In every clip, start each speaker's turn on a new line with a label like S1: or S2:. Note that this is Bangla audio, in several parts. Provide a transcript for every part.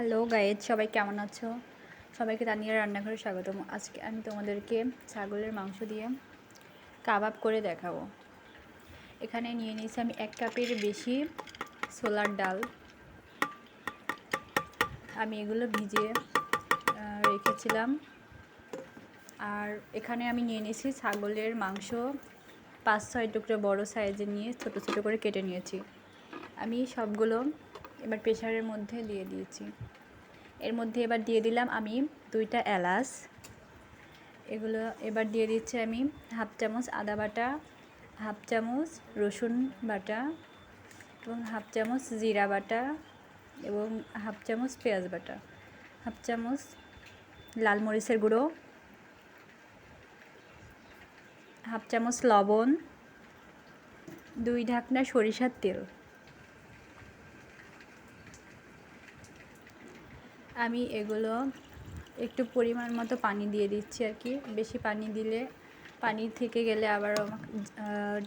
S1: হ্যালো গাইজ সবাই কেমন আছো? সবাইকে তানিয়া রান্নাঘরে স্বাগতম। আজকে আমি তোমাদেরকে ছাগলের মাংস দিয়ে কাবাব করে দেখাবো। এখানে নিয়ে নিয়েছি আমি এক কাপের বেশি সোলার ডাল। আমি এগুলো ভিজিয়ে রেখেছিলাম। আর এখানে আমি নিয়ে নিয়েছি ছাগলের মাংস পাঁচ ছয় টুকরো বড় সাইজের নিয়ে ছোট ছোট করে কেটে নিয়েছি। আমি সবগুলো এবার প্রেশারের মধ্যে দিয়ে দিয়েছি। এর মধ্যে এবার দিয়ে দিলাম আমি দুইটা এলাচ। এগুলো এবার দিয়ে দিচ্ছি আমি হাফ চামচ আদা বাটা, হাফ চামচ রসুন বাটা এবং হাফ চামচ জিরা বাটা এবং হাফ চামচ পেঁয়াজ বাটা, হাফ চামচ লাল মরিচের গুঁড়ো, হাফ চামচ লবণ, দুই ঢাকনা সরিষার তেল। আমি এগুলো একটু পরিমাণ মতো পানি দিয়ে দিচ্ছি আর কি। বেশি পানি দিলে, পানি থেকে গেলে আবার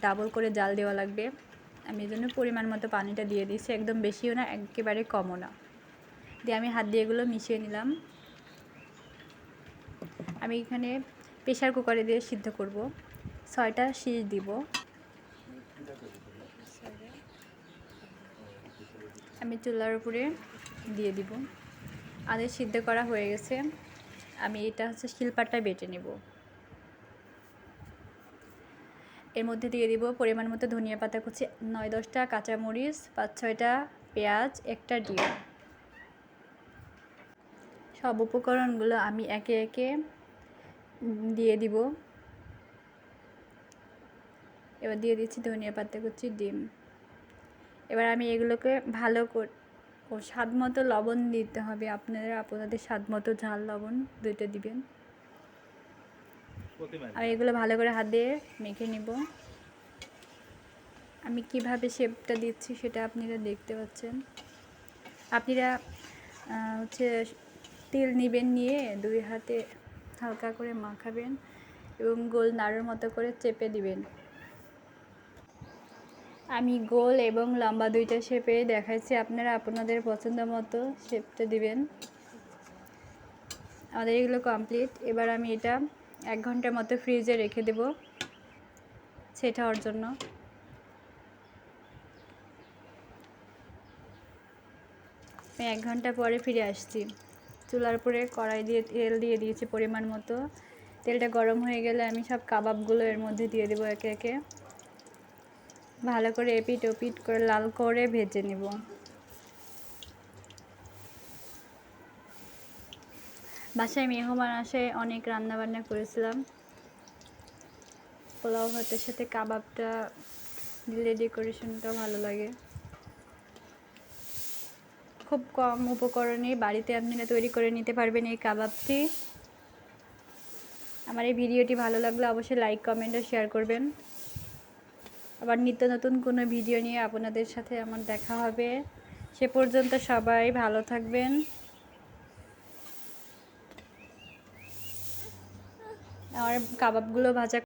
S1: ডাবল করে জাল দেওয়া লাগবে। আমি এই জন্য পরিমাণ মতো পানিটা দিয়ে দিচ্ছি। একদম বেশিও না, একেবারে কমও না। দিয়ে আমি হাত দিয়ে এগুলো মিশিয়ে নিলাম। আমি এখানে প্রেশার কুকারে দিয়ে সিদ্ধ করব। ছয়টা শীষ দিব। আমি চুলার উপরে দিয়ে দিব। আদের সিদ্ধ করা হয়ে গেছে। আমি এটা হচ্ছে শিলপাটায় বেটে নেব। এর মধ্যে দিয়ে দিব পরিমাণ মতো ধনিয়া পাতা কুচি, নয় দশটা কাঁচামরিচ, পাঁচ ছয়টা পেঁয়াজ, একটা ডিম। সব উপকরণগুলো আমি একে একে দিয়ে দিব। এবার দিয়ে দিচ্ছি ধনিয়া পাতা কুচি, ডিম। এবার আমি এগুলোকে ভালো করে ও স্বাদ মতো লবণ দিতে হবে। আপনারা আপনাদের স্বাদ মতো ঝাল লবণ দুইটা দিবেন। আর এগুলো ভালো করে হাত দিয়ে মেখে নিব। আমি কীভাবে শেপটা দিচ্ছি সেটা আপনারা দেখতে পাচ্ছেন। আপনারা হচ্ছে তেল নেবেন নিয়ে দুই হাতে হালকা করে মাখাবেন এবং গোল নাড়ুর মতো করে চেপে দিবেন। আমি গোল এবং লম্বা দুইটা শেপে দেখাইছি আপনারা আপনাদের পছন্দ মতো শেপটা দিবেন। আমাদের এগুলো কমপ্লিট এবার আমি এটা এক ঘণ্টার মতো ফ্রিজে রেখে দেব সেটা হওয়ার জন্য। আমি এক ঘণ্টা পরে ফিরে আসছি। চুলার উপরে কড়াই দিয়ে তেল দিয়ে দিয়েছি পরিমাণ মতো। তেলটা গরম হয়ে গেলে আমি সব কাবাবগুলো এর মধ্যে দিয়ে দেবো একে একে। ভালো করে এপিট ওপিট করে লাল করে ভেজে নেব। বাসায় মেহমান আসে, অনেক রান্না বান্না করেছিলাম। পোলাও ভাতের সাথে কাবাবটা দিলে ডেকোরেশনটা ভালো লাগে। খুব কম উপকরণে বাড়িতে আপনারা তৈরি করে নিতে পারবেন এই কাবাবটি। আমার এই ভিডিওটি ভালো লাগলে অবশ্যই লাইক কমেন্ট ও শেয়ার করবেন। আবার নিত্য নতুন কোনো ভিডিও নিয়ে আপনাদের সাথে আমার দেখা হবে। সে পর্যন্ত সবাই ভালো থাকবেন। আমার কাবাবগুলো ভাজা